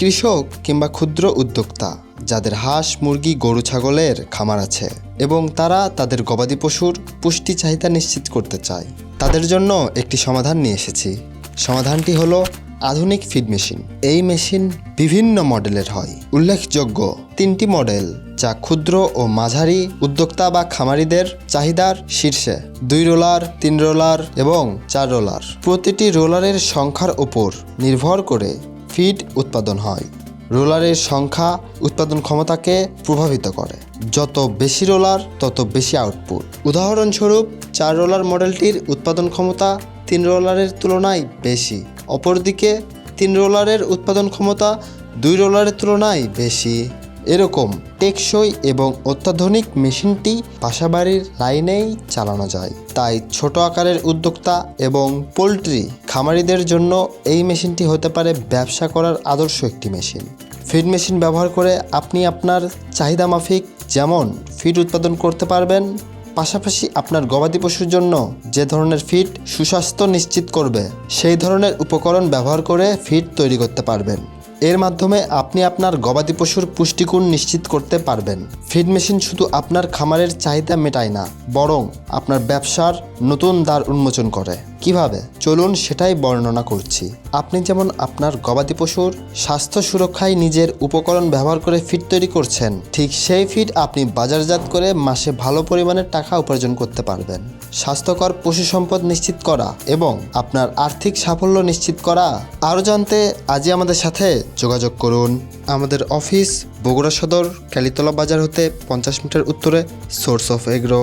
কৃষক কিংবা ক্ষুদ্র উদ্যোক্তা যাদের হাঁস, মুরগি, গরু, ছাগলের খামার আছে এবং তারা তাদের গবাদি পশুর পুষ্টি চাহিদা নিশ্চিত করতে চায়, তাদের জন্য একটি সমাধান নিয়ে এসেছি। সমাধানটি হলো আধুনিক ফিড মেশিন। এই মেশিন বিভিন্ন মডেলের হয়। উল্লেখযোগ্য তিনটি মডেল যা ক্ষুদ্র ও মাঝারি উদ্যোক্তা বা খামারিদের চাহিদার শীর্ষে দুই রোলার, তিন রোলার এবং চার রোলার প্রতিটি রোলারের সংখ্যার ওপর নির্ভর করে ফিড উৎপাদন হয়। রোলারের সংখ্যা উৎপাদন ক্ষমতাকে প্রভাবিত করে। যত বেশি রোলার, তত বেশি আউটপুট উদাহরণস্বরূপ, চার রোলার মডেলটির উৎপাদন ক্ষমতা তিন রোলারের তুলনায় বেশি। অপরদিকে, তিন রোলারের উৎপাদন ক্ষমতা দুই রোলারের তুলনায় বেশি। এরকম টেকসই এবং অত্যাধুনিক মেশিনটি বাসাবাড়ির লাইনেই চালানো যায়। তাই ছোট আকারের উদ্যোক্তা এবং পোলট্রি খামারিদের জন্য এই মেশিনটি হতে পারে ব্যবসা করার আদর্শ একটি মেশিন। ফিড মেশিন ব্যবহার করে আপনি আপনার চাহিদা মাফিক যেমন ফিড উৎপাদন করতে পারবেন, পাশাপাশি আপনার গবাদি পশুর জন্য যে ধরনের ফিড সুস্বাস্থ্য নিশ্চিত করবে, সেই ধরনের উপকরণ ব্যবহার করে ফিড তৈরি করতে পারবেন। এর মাধ্যমে আপনি আপনার গবাদি পশুর পুষ্টিগুণ নিশ্চিত করতে পারবেন। ফিড মেশিন শুধু আপনার খামারের চাহিদা মেটায় না, বরং আপনার ব্যবসার নতুন দ্বার উন্মোচন করে। কীভাবে? চলুন সেটাই বর্ণনা করছি। আপনি যেমন আপনার গবাদি পশুর স্বাস্থ্য সুরক্ষায় নিজের উপকরণ ব্যবহার করে ফিড তৈরি করছেন, ঠিক সেই ফিড আপনি বাজারজাত করে মাসে ভালো পরিমাণের টাকা উপার্জন করতে পারবেন। স্বাস্থ্যকর পশু সম্পদ নিশ্চিত করা এবং আপনার আর্থিক সাফল্য নিশ্চিত করা। আরও জানতে আজই আমাদের সাথে যোগাযোগ করুন। আমাদের অফিস বগুড়া সদর ক্যালিতলা বাজার হতে পঞ্চাশ মিটার উত্তরে সোর্স অফ এগ্রো